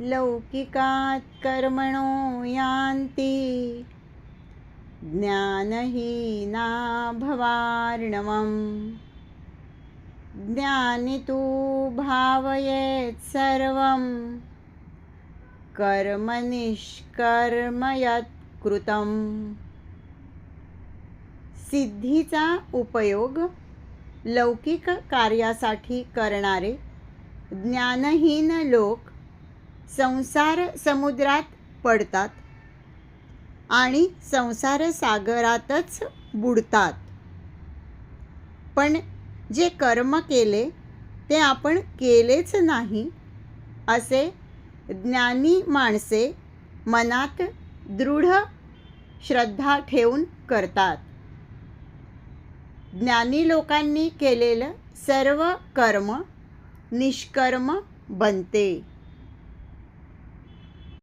लौकिकात् कर्मणो यान्ति। ज्ञानहीना भवार्णवम्। ज्ञानी तु भावयेत् सर्वं कर्म निष्कर्म कृतं सिद्धीचा उपयोग लौकिक कार्यासाठी करणारे ज्ञानहीन लोक संसार समुद्रात पडतात आणि संसार सागरातच बुडतात. पण जे कर्म केले ते आपण केलेच नाही असे ज्ञानी माणसे मनात दृढ श्रद्धा ठेवून करतात. ज्ञानी लोकांनी केलेलं सर्व कर्म निष्कर्म बनते.